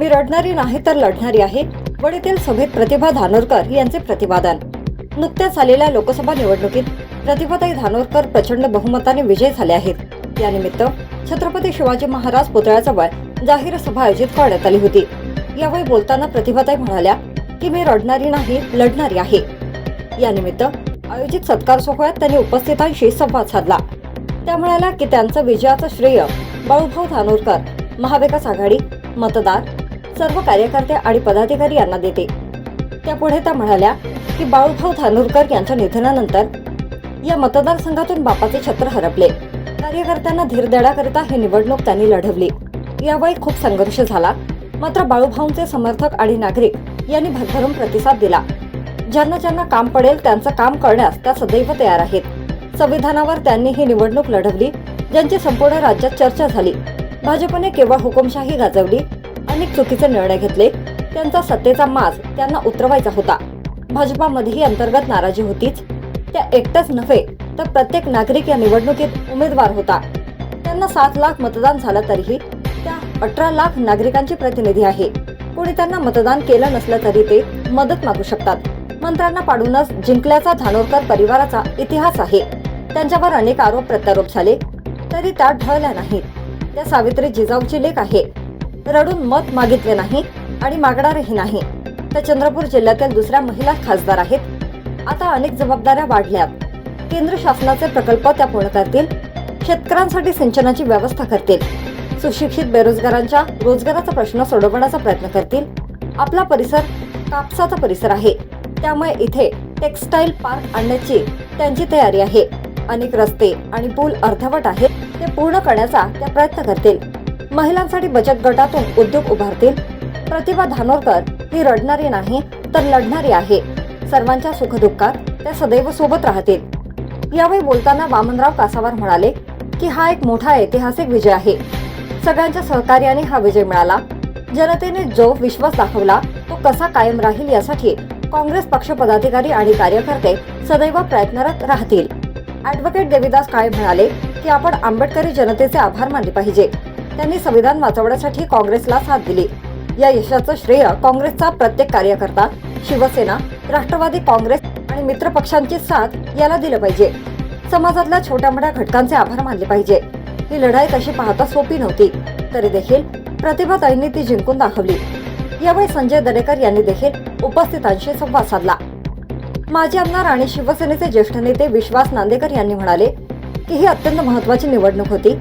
मी रडणारी नाही तर लढणारी आहे. वडीतील सभेत प्रतिभा धानोरकर यांचे प्रतिपादन. नुकत्याच झालेल्या लोकसभा निवडणुकीत प्रतिभाताई धानोरकर प्रचंड बहुमताने विजय झाले आहेत. यानिमित्त छत्रपती शिवाजी महाराज पुतळ्याजवळ जाहीर सभा आयोजित करण्यात आली होती. यावेळी बोलताना प्रतिभाताई म्हणाल्या की मी रडणारी नाही लढणारी आहे. यानिमित्त आयोजित सत्कार सोहळ्यात त्यांनी उपस्थितांशी संवाद साधला. त्या म्हणाल्या की त्यांचं विजयाचं श्रेय बाळूभाऊ धानोरकर महाविकास आघाडी मतदार सर्व कार्यकर्ते आणि पदाधिकारी यांना देते. त्यापुढे त्या म्हणाल्या की बाळूभाऊ धानोरकर यांच्या निधनानंतर या मतदारसंघातून बापाचे छत्र हरपले. कार्यकर्त्यांना धीर देण्याकरिता ही निवडणूक त्यांनी लढवली. यावेळी खूप संघर्ष झाला. मात्र बाळूभाऊंचे समर्थक आणि नागरिक यांनी भरभरून प्रतिसाद दिला. ज्यांना ज्यांना काम पडेल त्यांचं काम करण्यास त्या सदैव तयार आहेत. संविधानावर त्यांनी ही निवडणूक लढवली ज्यांची संपूर्ण राज्यात चर्चा झाली. भाजपने केवळ हुकुमशाही गाजवली अनेक चुकीचे निर्णय घेतले त्यांचा सत्तेचा माज त्यांना उतरवायचा होता. भाजपामध्येही अंतर्गत नाराजी होतीच. त्या एकटाच नव्हे तर प्रत्येक नागरिक या निवडणुकीत उमेदवार होता. त्यांना सात लाख मतदान झालं तरीही त्या अठरा लाख नागरिकांची प्रतिनिधी आहे. कोणी त्यांना मतदान केलं नसलं तरी ते मदत मागू शकतात. मंत्र्यांना पाडूनच जिंकल्याचा धानोरकर परिवाराचा इतिहास आहे. त्यांच्यावर अनेक आरोप प्रत्यारोप झाले तरी त्या ढळल्या नाहीत. त्या सावित्री जिजाऊची लेख आहे. रडून मत मागितले नाही आणि मागणारही नाही. त्या चंद्रपूर जिल्ह्यातील दुसऱ्या महिला खासदार आहेत. आता अनेक जबाबदाऱ्या वाढल्यात. केंद्र शासनाचे प्रकल्प त्या पूर्ण करतील. शेतकऱ्यांसाठी सिंचनाची व्यवस्था करतील. सुशिक्षित बेरोजगारांच्या रोजगाराचा प्रश्न सोडवण्याचा प्रयत्न करतील. आपला परिसर कापसाचा परिसर आहे. त्यामुळे इथे टेक्सटाईल पार्क आणण्याची त्यांची तयारी आहे. अनेक रस्ते आणि पूल अर्धवट आहेत. ते पूर्ण करण्याचा त्या प्रयत्न करतील. महिलांसाठी बचत गटातून उद्योग उभारतील. प्रतिभा धानोरकर ही रडणारी नाही तर लढणारी आहे. सर्वांच्या सुखदुःखात त्या सदैव सोबत राहतील. यावेळी बोलताना वामनराव कासावर म्हणाले की हा एक मोठा ऐतिहासिक विजय आहे. सगळ्यांच्या सहकार्याने हा विजय मिळाला. जनतेने जो विश्वास दाखवला तो कसा कायम राहील यासाठी काँग्रेस पक्ष पदाधिकारी आणि कार्यकर्ते सदैव प्रयत्नरत राहतील. ऍडव्होकेट देविदास काळे म्हणाले की आपण आंबेडकरी जनतेचे आभार मानले पाहिजे. त्यांनी संविधान वाचवण्यासाठी काँग्रेसला साथ दिली. या यशाचं श्रेय काँग्रेसचा प्रत्येक कार्यकर्ता शिवसेना राष्ट्रवादी काँग्रेस आणि मित्र पक्षांची साथ याला दिलं पाहिजे. समाजातल्या छोट्या मोठ्या घटकांचे आभार मानले पाहिजे. ही लढाई तशी पाहता सोपी नव्हती तरी देखील प्रतिभाताईंनी ती जिंकून दाखवली. यावेळी संजय दरेकर यांनी देखील उपस्थितांशी संवाद साधला. माजी आमदार आणि शिवसेनेचे ज्येष्ठ नेते विश्वास नांदेकर यांनी म्हणाले की ही अत्यंत महत्वाची निवडणूक होती.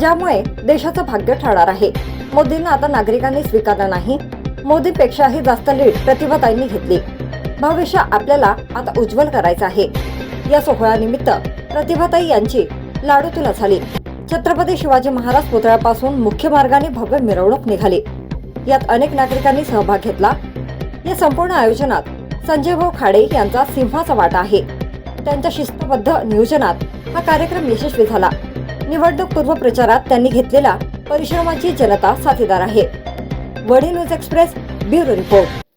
ज्यामुळे देशाचं भाग्य ठरणार आहे. मोदींना आता नागरिकांनी स्वीकारलं नाही. मोदींपेक्षाही जास्त लीड प्रतिभाताईंनी घेतली. भविष्य आपल्याला आता उज्ज्वल करायचं आहे. या सोहळ्यानिमित्त प्रतिभाताई यांची लाडूतुला झाली. छत्रपती शिवाजी महाराज पुतळ्यापासून मुख्य मार्गाने भव्य मिरवणूक निघाली. यात अनेक नागरिकांनी सहभाग घेतला. या संपूर्ण आयोजनात संजय भाऊ खाडे यांचा सिंहाचा वाटा आहे. त्यांच्या शिस्तबद्ध नियोजनात हा कार्यक्रम यशस्वी झाला. निवडणूक पूर्व प्रचारात त्यांनी घेतलेला परिश्रमाची जनता साथीदार आहे. वडी न्यूज एक्सप्रेस ब्युरो रिपोर्ट.